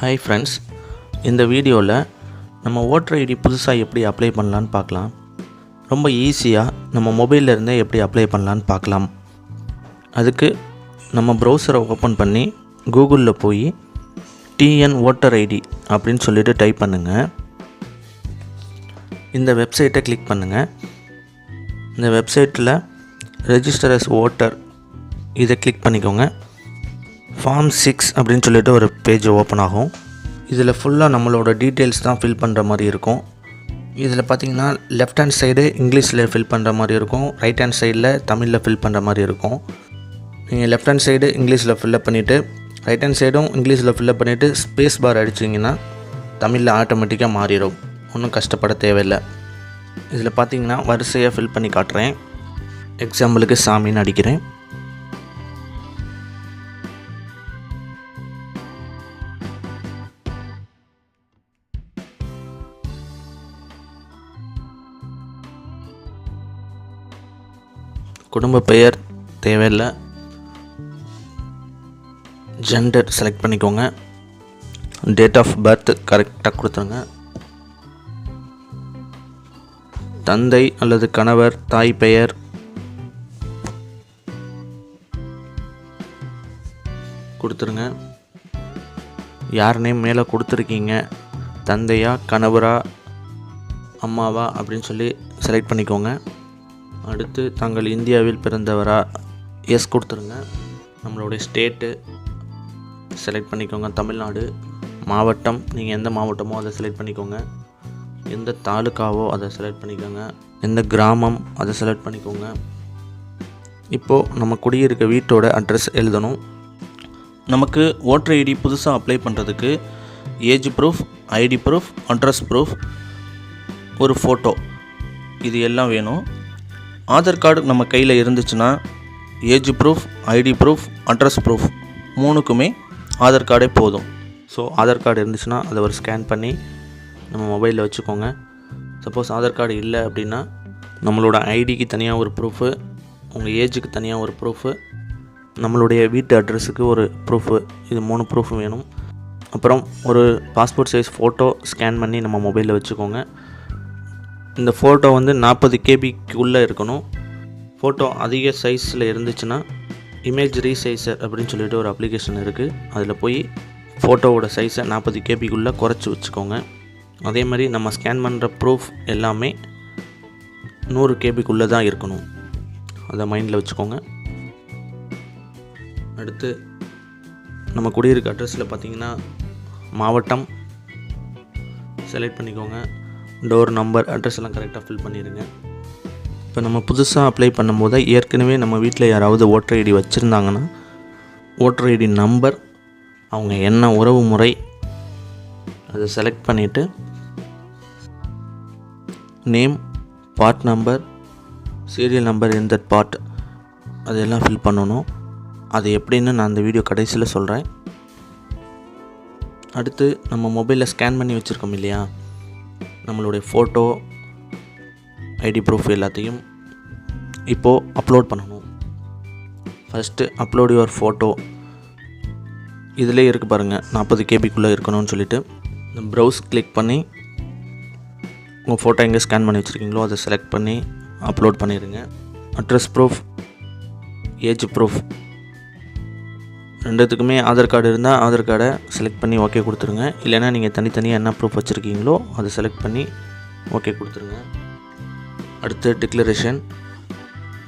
Hi friends இந்த வீடியோவில் நம்ம ஓட்டர் ஐடி புதுசாக எப்படி அப்ளை பண்ணலான்னு பார்க்கலாம். ரொம்ப ஈஸியாக நம்ம மொபைல்ல இருந்தே எப்படி அப்ளை பண்ணலான்னு பார்க்கலாம். அதுக்கு நம்ம ப்ரௌசரை ஓப்பன் பண்ணி கூகுளில் போய் டிஎன் ஓட்டர் ஐடி அப்படின்னு சொல்லிட்டு டைப் பண்ணுங்கள் இந்த வெப்சைட்டை கிளிக் பண்ணுங்கள் இந்த வெப்சைட்டில் ரெஜிஸ்டர் அஸ் ஓட்டர் இதை கிளிக் பண்ணிக்கோங்க. ஃபார்ம் சிக்ஸ் அப்படின்னு சொல்லிட்டு ஒரு பேஜ் ஓப்பன் ஆகும். இதில் ஃபுல்லாக நம்மளோட டீட்டெயில்ஸ் தான் ஃபில் பண்ணுற மாதிரி இருக்கும். இதில் பார்த்தீங்கன்னா லெஃப்ட் ஹேண்ட் சைடு இங்கிலீஷில் ஃபில் பண்ணுற மாதிரி இருக்கும். ரைட் ஹேண்ட் சைடில் தமிழில் ஃபில் பண்ணுற மாதிரி இருக்கும். நீங்கள் லெஃப்ட் ஹேண்ட் சைடு இங்கிலீஷில் ஃபில்லப் பண்ணிவிட்டு ரைட் ஹேண்ட் சைடும் இங்கிலீஷில் ஃபில்லப் பண்ணிவிட்டு ஸ்பேஸ் பார் அடிச்சிங்கன்னா தமிழில் ஆட்டோமேட்டிக்காக மாறிடும். ஒன்றும் கஷ்டப்பட தேவையில்லை. இதில் பார்த்தீங்கன்னா வரிசையாக ஃபில் பண்ணி காட்டுறேன். எக்ஸாம்பிளுக்கு சாமின்னு அடிக்கிறேன். குடும்ப பெயர் தேவையில்லை. ஜெண்டர் செலக்ட் பண்ணிக்கோங்க. டேட் ஆஃப் பர்த் கரெக்டாக கொடுத்துருங்க. தந்தை அல்லது கணவர் தாய் பெயர். கொடுத்துருங்க. யார் நேம் மேலே கொடுத்துருக்கீங்க? தந்தையா கணவரா அம்மாவா அப்படின்னு சொல்லி செலக்ட் பண்ணிக்கோங்க. அடுத்து தாங்கள் இந்தியாவில் பிறந்தவரா? எஸ் கொடுத்துருங்க. நம்மளுடைய ஸ்டேட்டு செலக்ட் பண்ணிக்கோங்க. தமிழ்நாடு மாவட்டம் நீங்கள் எந்த மாவட்டமோ அதை செலக்ட் பண்ணிக்கோங்க. எந்த தாலுக்காவோ அதை செலக்ட் பண்ணிக்கோங்க. எந்த கிராமம் அதை செலக்ட் பண்ணிக்கோங்க. இப்போது நம்ம குடியிருக்க வீட்டோட அட்ரஸ் எழுதணும். நமக்கு ஓட்டர் ஐடி புதுசாக அப்ளை பண்ணுறதுக்கு age proof ID proof address proof ஒரு ஃபோட்டோ இது எல்லாம் வேணும். ஆதார் கார்டு நம்ம கையில் இருந்துச்சுன்னா age proof ID proof address proof மூணுக்குமே Aadhaar கார்டே போதும். ஸோ ஆதார் கார்டு இருந்துச்சுன்னா அதை ஒரு ஸ்கேன் பண்ணி நம்ம மொபைலில் வச்சுக்கோங்க. சப்போஸ் ஆதார் கார்டு இல்லை அப்படின்னா நம்மளோட ஐடிக்கு தனியாக ஒரு ப்ரூஃபு உங்கள் ஏஜுக்கு தனியாக ஒரு ப்ரூஃபு நம்மளுடைய வீட்டு அட்ரஸுக்கு ஒரு ப்ரூஃபு இது மூணு ப்ரூஃப் வேணும். அப்புறம் ஒரு பாஸ்போர்ட் சைஸ் ஃபோட்டோ ஸ்கேன் பண்ணி நம்ம மொபைலில் வச்சுக்கோங்க. இந்த ஃபோட்டோ வந்து நாற்பது கேபிக்குள்ளே இருக்கணும். ஃபோட்டோ அதிக சைஸில் இருந்துச்சுன்னா இமேஜ் ரீசைசர் அப்படின்னு சொல்லிட்டு ஒரு அப்ளிகேஷன் இருக்குது அதில் போய் ஃபோட்டோவோட சைஸை நாற்பது கேபிக்குள்ளே குறைச்சி வச்சுக்கோங்க. அதே மாதிரி நம்ம ஸ்கேன் பண்ணுற ப்ரூஃப் எல்லாமே நூறு கேபிக்குள்ளே தான் இருக்கணும். அதை மைண்டில் வச்சுக்கோங்க. அடுத்து நம்ம குடியிருக்க அட்ரஸில் பார்த்தீங்கன்னா மாவட்டம். செலக்ட் பண்ணிக்கோங்க. டோர் நம்பர் அட்ரஸ் எல்லாம் கரெக்டாக ஃபில் பண்ணிடுங்க இப்போ நம்ம புதுசாக அப்ளை பண்ணும்போது ஏற்கனவே நம்ம வீட்டில் யாராவது ஓட்டர் ஐடி வச்சுருந்தாங்கன்னா ஓட்டர் ஐடி நம்பர் அவங்க என்ன உறவு முறை அதை செலக்ட் பண்ணிவிட்டு name part number serial number இந்த பார்ட் அதெல்லாம் ஃபில் பண்ணணும். அது எப்படின்னு நான் அந்த வீடியோ கடைசியில் சொல்கிறேன் அடுத்து நம்ம மொபைலில் ஸ்கேன் பண்ணி வச்சுருக்கோம் இல்லையா? நம்மளுடைய ஃபோட்டோ ஐடி ப்ரூஃப் எல்லாத்தையும் இப்போது அப்லோட் பண்ணணும். ஃபஸ்ட்டு அப்லோட் யுவர் ஃபோட்டோ இதிலே இருக்குது பாருங்கள் நாற்பது கேபிக்குள்ளே இருக்கணும்னு சொல்லிவிட்டு இந்த ப்ரௌஸ் கிளிக் பண்ணி உங்கள் ஃபோட்டோ எங்கே ஸ்கேன் பண்ணி வச்சுருக்கீங்களோ அதை செலக்ட் பண்ணி அப்லோட் பண்ணிடுங்க அட்ரஸ் ப்ரூஃப் ஏஜ் ப்ரூஃப் ரெண்டுத்துக்குமே ஆதார் கார்டு இருந்தால் ஆதார் கார்டை செலக்ட் பண்ணி ஓகே கொடுத்துருங்க. இல்லைனா நீங்கள் தனித்தனியாக என்ன ப்ரூஃப் வச்சுருக்கீங்களோ அதை செலக்ட் பண்ணி ஓகே கொடுத்துருங்க. அடுத்து டிக்ளரேஷன்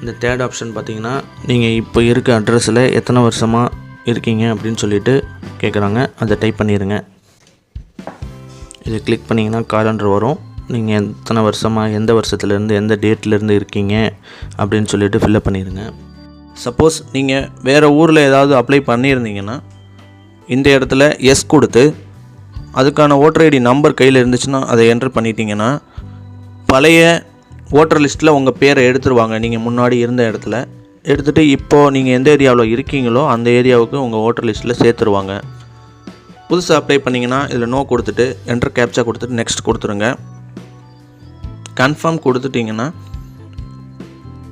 இந்த தேர்ட் ஆப்ஷன் பார்த்தீங்கன்னா நீங்கள் இப்போ இருக்க அட்ரஸில் எத்தனை வருஷமாக இருக்கீங்க அப்படின்னு சொல்லிட்டு கேட்குறாங்க அதை டைப் பண்ணிடுங்க இதை கிளிக் பண்ணிங்கன்னா காலண்டர் வரும். நீங்கள் எத்தனை வருஷமாக எந்த வருஷத்துலேருந்து எந்த டேட்லேருந்து இருக்கீங்க அப்படின்னு சொல்லிட்டு ஃபில்லப் பண்ணிடுங்க சப்போஸ் நீங்கள் வேறு ஊரில் ஏதாவது அப்ளை பண்ணியிருந்தீங்கன்னா இந்த இடத்துல எஸ் கொடுத்து அதுக்கான ஓட்டர் ஐடி நம்பர் கையில் இருந்துச்சுன்னா அதை என்டர் பண்ணிட்டீங்கன்னா பழைய ஓட்டர் லிஸ்ட்டில் உங்கள் பேரை எடுத்துருவாங்க. நீங்கள் முன்னாடி இருந்த இடத்துல. எடுத்துகிட்டு இப்போது நீங்கள் எந்த ஏரியாவில் இருக்கீங்களோ அந்த ஏரியாவுக்கு உங்கள் ஓட்டர் லிஸ்ட்டில் சேர்த்துருவாங்க. புதுசாக அப்ளை பண்ணிங்கன்னா இதில் நோ கொடுத்துட்டு என்டர் கேப்சா கொடுத்துட்டு நெக்ஸ்ட் கொடுத்துருங்க. கன்ஃபார்ம் கொடுத்துட்டிங்கன்னா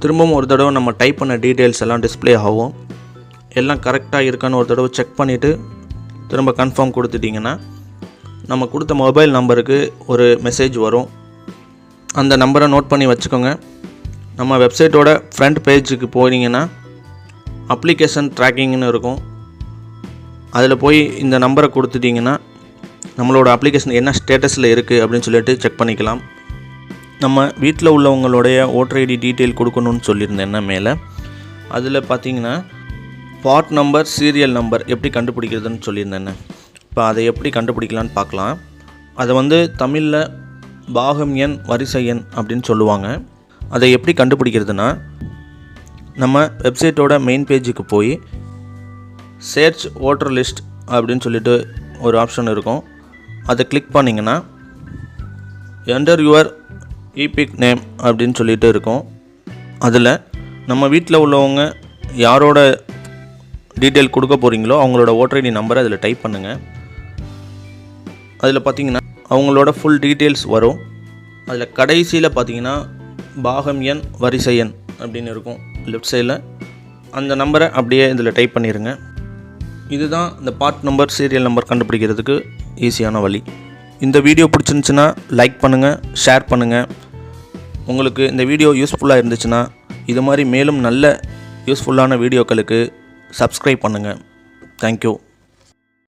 திரும்பவும் ஒரு தடவை நம்ம டைப் பண்ண டீட்டெயில்ஸ் எல்லாம் டிஸ்ப்ளே ஆகும். எல்லாம் கரெக்டாக இருக்கான்னு ஒரு தடவை செக் பண்ணிவிட்டு திரும்ப கன்ஃபார்ம் கொடுத்துட்டிங்கன்னா நம்ம கொடுத்த மொபைல் நம்பருக்கு ஒரு மெசேஜ் வரும். அந்த நம்பரை நோட் பண்ணி வச்சுக்கோங்க. நம்ம வெப்சைட்டோட ஃப்ரண்ட் பேஜுக்கு போனீங்கன்னா அப்ளிகேஷன் ட்ராக்கிங்னு இருக்கும். அதில் போய் இந்த நம்பரை கொடுத்துட்டிங்கன்னா நம்மளோட அப்ளிகேஷன் என்ன ஸ்டேட்டஸில் இருக்குது அப்படின்னு சொல்லிட்டு செக் பண்ணிக்கலாம். நம்ம வீட்டில் உள்ளவங்களுடைய ஓட்டர் ஐடி டீட்டெயில் கொடுக்கணும்னு சொல்லியிருந்தேன் மேலே? அதில் பார்த்தீங்கன்னா பார்ட் நம்பர் சீரியல் நம்பர் எப்படி கண்டுபிடிக்கிறதுன்னு சொல்லியிருந்தேன் இப்போ அதை எப்படி கண்டுபிடிக்கலான்னு பார்க்கலாம் அதை வந்து தமிழில் பாகம் எண் வரிசை எண் அப்படின்னு சொல்லுவாங்க. அதை எப்படி கண்டுபிடிக்கிறதுனா நம்ம வெப்சைட்டோட மெயின் பேஜுக்கு போய் சேர்ச் ஓட்டர் லிஸ்ட் அப்படின்னு சொல்லிட்டு ஒரு ஆப்ஷன் இருக்கும். அதை கிளிக் பண்ணிங்கன்னா என்டர் யுவர் இபிக் நேம் அப்படின்னு சொல்லிட்டு இருக்கும். அதில் நம்ம வீட்டில் உள்ளவங்க யாரோட டீட்டெயில் கொடுக்க போகிறீங்களோ அவங்களோட ஓட்டர் ஐடி நம்பரை அதில் டைப் பண்ணுங்கள் அதில் பார்த்தீங்கன்னா அவங்களோட ஃபுல் டீட்டெயில்ஸ் வரும். அதில் கடைசியில் பார்த்தீங்கன்னா பாகம் எண் வரிசை எண் அப்படின்னு இருக்கும். லெஃப்ட் சைடில் அந்த நம்பரை அப்படியே இதில் டைப் பண்ணிடுங்க இதுதான் இந்த பார்ட் நம்பர் சீரியல் நம்பர் கண்டுபிடிக்கிறதுக்கு ஈஸியான வழி. இந்த வீடியோ பிடிச்சிருந்துச்சுன்னா லைக் பண்ணுங்கள் ஷேர் பண்ணுங்கள் உங்களுக்கு இந்த வீடியோ யூஸ்ஃபுல்லாக இருந்துச்சுன்னா இது மாதிரி மேலும் நல்ல யூஸ்ஃபுல்லான வீடியோக்களுக்கு சப்ஸ்கிரைப் பண்ணுங்கள் தேங்க்யூ